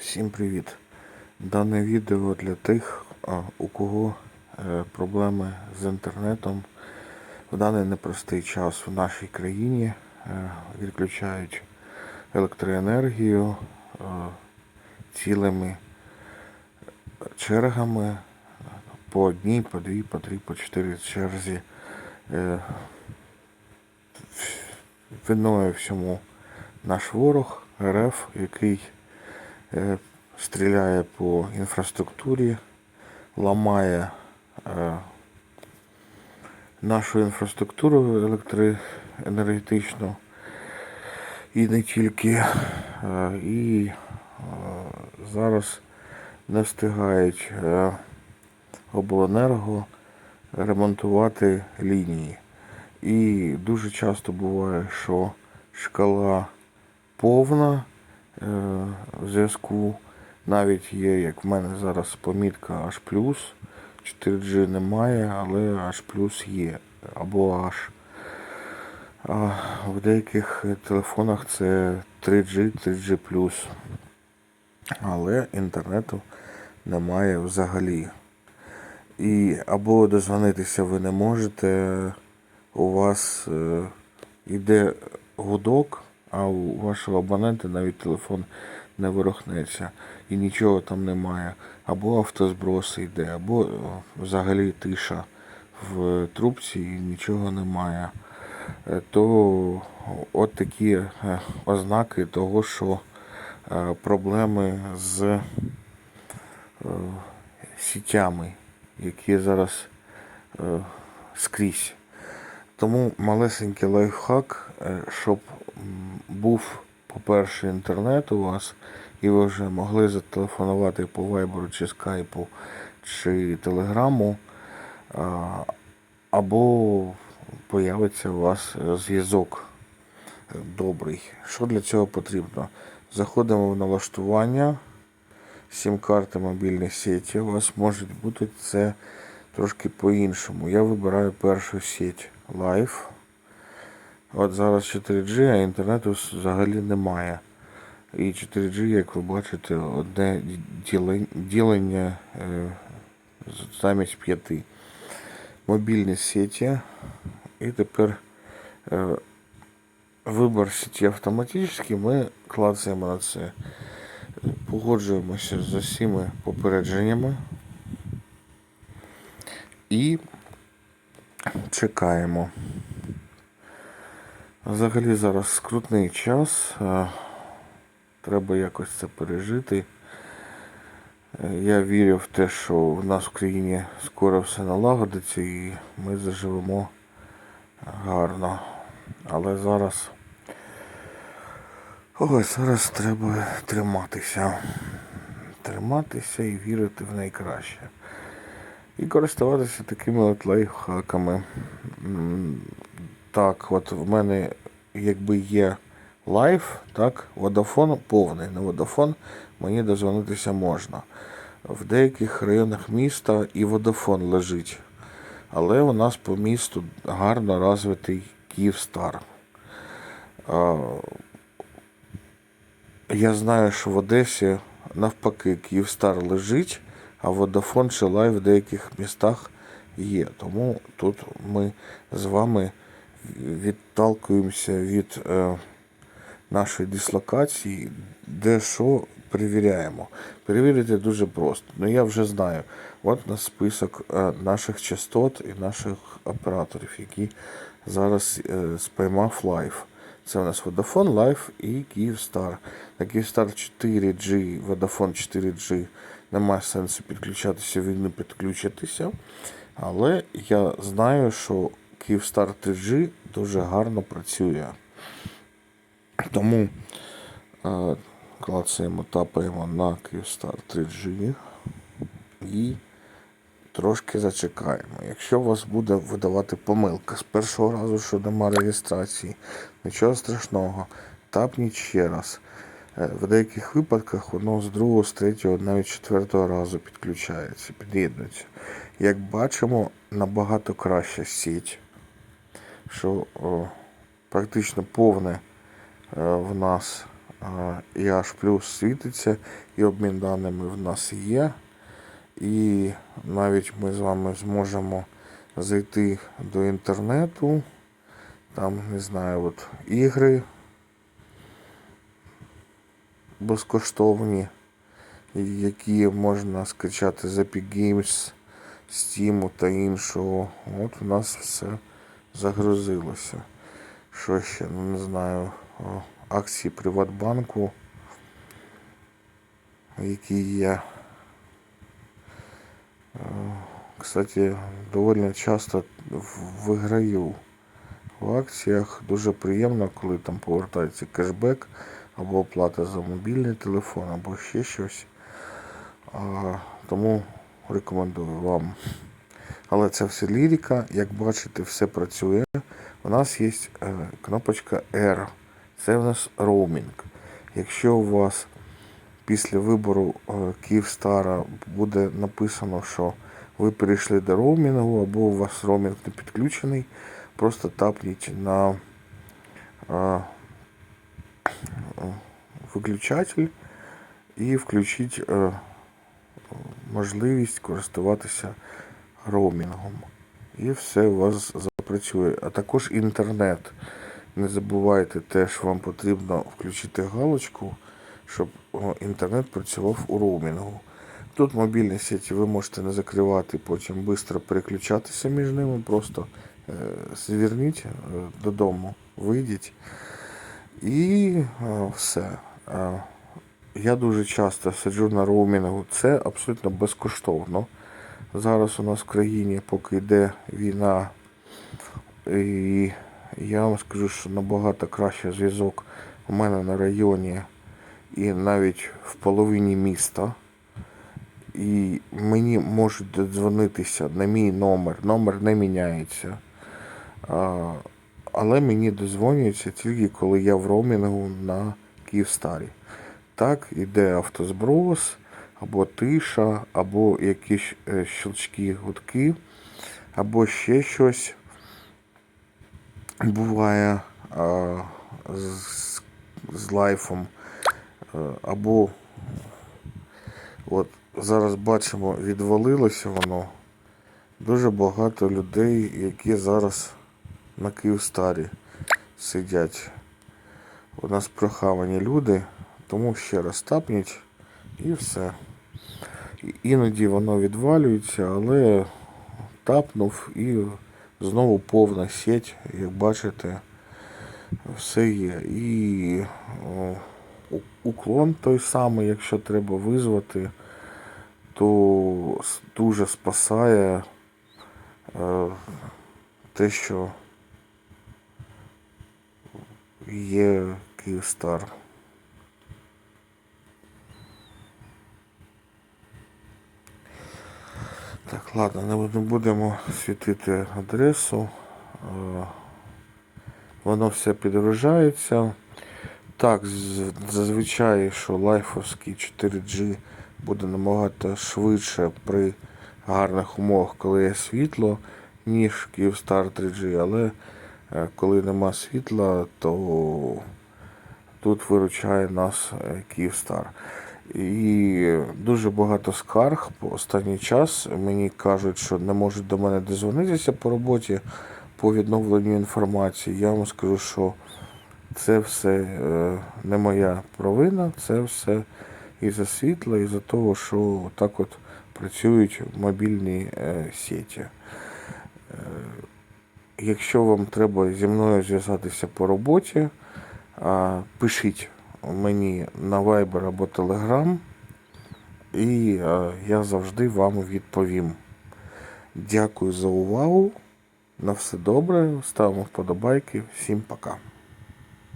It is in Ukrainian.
Всім привіт! Дане відео для тих, у кого е, проблеми з інтернетом в даний непростий час в нашій країні е, відключають електроенергію е, цілими чергами по одній, по дві, по три, по чотири черзі. Виною всьому наш ворог РФ, який стріляє по інфраструктурі, ламає е, нашу інфраструктуру електроенергетичну і не тільки. Е, і е, зараз не встигають е, обленерго ремонтувати лінії. І дуже часто буває, що шкала повна е, зв'язку. Навіть є, як в мене зараз помітка H+, 4G немає, але H+, є. Або H. А в деяких телефонах це 3G, 3G+. Але інтернету немає взагалі. І або дозвонитися ви не можете, у вас е, йде гудок, а у вашого абонента навіть телефон не ворухнеться і нічого там немає. Або автозброс йде, або е, взагалі тиша в трубці і нічого немає. Е, То от такі е, ознаки того, що проблеми з сітями, які зараз скрізь. Тому малесенький лайфхак, е, щоб був, по-перше, інтернет у вас, і ви вже могли зателефонувати по вайберу чи скайпу чи телеграму, або появиться у вас зв'язок е, добрий. Що для цього потрібно? Заходимо в налаштування сім-карти мобільної сеті. У вас може бути це трошки по-іншому. Я вибираю першу сеть Live. От зараз 4G, а інтернету взагалі немає. І 4G, як ви бачите, одне ділення е, замість п'яти. Мобільні сеті. І тепер е, вибір сеті автоматичний. Ми клацаємо на це. Погоджуємося з усіма попередженнями. І чекаємо. Взагалі зараз скрутний час. Треба якось це пережити. Я вірю в те, що в нас в країні скоро все налагодиться і ми заживемо гарно. Але зараз. Ой, зараз треба триматися. Триматися і вірити в найкраще. І користуватися такими от лайфхаками. Так, от в мене якби є лайф, так, водофон повний, не водофон, мені дозвонитися можна. В деяких районах міста і водофон лежить. Але у нас по місту гарно розвитий Київстар. Я знаю, що в Одесі навпаки Київстар лежить, а Vodafone чи Live в деяких містах є. Тому тут ми з вами відталкуємося від е, нашої дислокації, де що перевіряємо. Перевірити дуже просто. Ну я вже знаю. От у нас список е, наших частот і наших операторів, які зараз е, спіймав Live. Це у нас Vodafone, Live і Kyivstar. На Kyivstar 4G, Vodafone 4G немає сенсу підключатися, ви не підключитися. Але я знаю, що Kyivstar 3G дуже гарно працює. Тому е, клацаємо, тапаємо на Kyivstar 3G і трошки зачекаємо. Якщо у вас буде видавати помилка з першого разу, що нема реєстрації, нічого страшного, тапніть ще раз. Е, В деяких випадках воно з другого, з третього, навіть четвертого разу підключається, під'єднується. Як бачимо, набагато краща сеть, що о, практично повне е, в нас а, і H світиться, і обмін даними в нас є. І навіть ми з вами зможемо зайти до інтернету. Там, не знаю, от ігри безкоштовні, які можна скачати з Epic Games, Steam та іншого. От у нас все загрузилося. Що ще? Ну не знаю. Акції Приватбанку, які є. Кстати, доволі часто виграю в акціях. Дуже приємно, коли там повертається кешбек або оплата за мобільний телефон, або ще щось. Тому рекомендую вам. Але це все лірика. Як бачите, все працює. У нас є е, кнопочка R. Це у нас роумінг. Якщо у вас після вибору е, Київстара буде написано, що ви перейшли до роумінгу, або у вас роумінг не підключений, просто тапніть на е, е, виключатель і включіть можливість користуватися роумінгом. І все у вас запрацює. А також інтернет. Не забувайте теж, вам потрібно включити галочку, щоб інтернет працював у роумінгу. Тут мобільні сеті ви можете не закривати, потім швидко переключатися між ними. Просто е, зверніть е, додому, вийдіть і е, все. Я дуже часто сиджу на роумінгу. Це абсолютно безкоштовно. Зараз у нас в країні, поки йде війна, і я вам скажу, що набагато краще зв'язок у мене на районі і навіть в половині міста. І мені можуть додзвонитися на мій номер. Номер не міняється. Але мені дозвонюються тільки коли я в роумінгу на Київстарі. Так, іде автозброс, або тиша, або якісь е, щелчки гудки, або ще щось буває а, з, з лайфом. Е, Або от зараз бачимо, відвалилося воно. Дуже багато людей, які зараз на Київстарі сидять. У нас прохавані люди, тому ще раз тапніть і все. Іноді воно відвалюється, але тапнув і знову повна сеть, як бачите, все є. І уклон той самий, якщо треба визвати, то дуже спасає е, те, що є Київстар. Так, ладно, не будемо світити адресу. Е, Воно все підгружається. Так, зазвичай, що лайфовський 4G буде набагато швидше при гарних умовах, коли є світло, ніж Kyivstar 3G, але е, коли нема світла, то тут виручає нас е, Київстар. І дуже багато скарг по останній час. Мені кажуть, що не можуть до мене дозвонитися по роботі по відновленню інформації. Я вам скажу, що це все е, не моя провина, це все із-за світла, із-за того, що так от працюють мобільні е, сеті. Е, Якщо вам треба зі мною зв'язатися по роботі, пишіть мені на Viber або Telegram, і я завжди вам відповім. Дякую за увагу. На все добре. Ставимо вподобайки. Всім пока.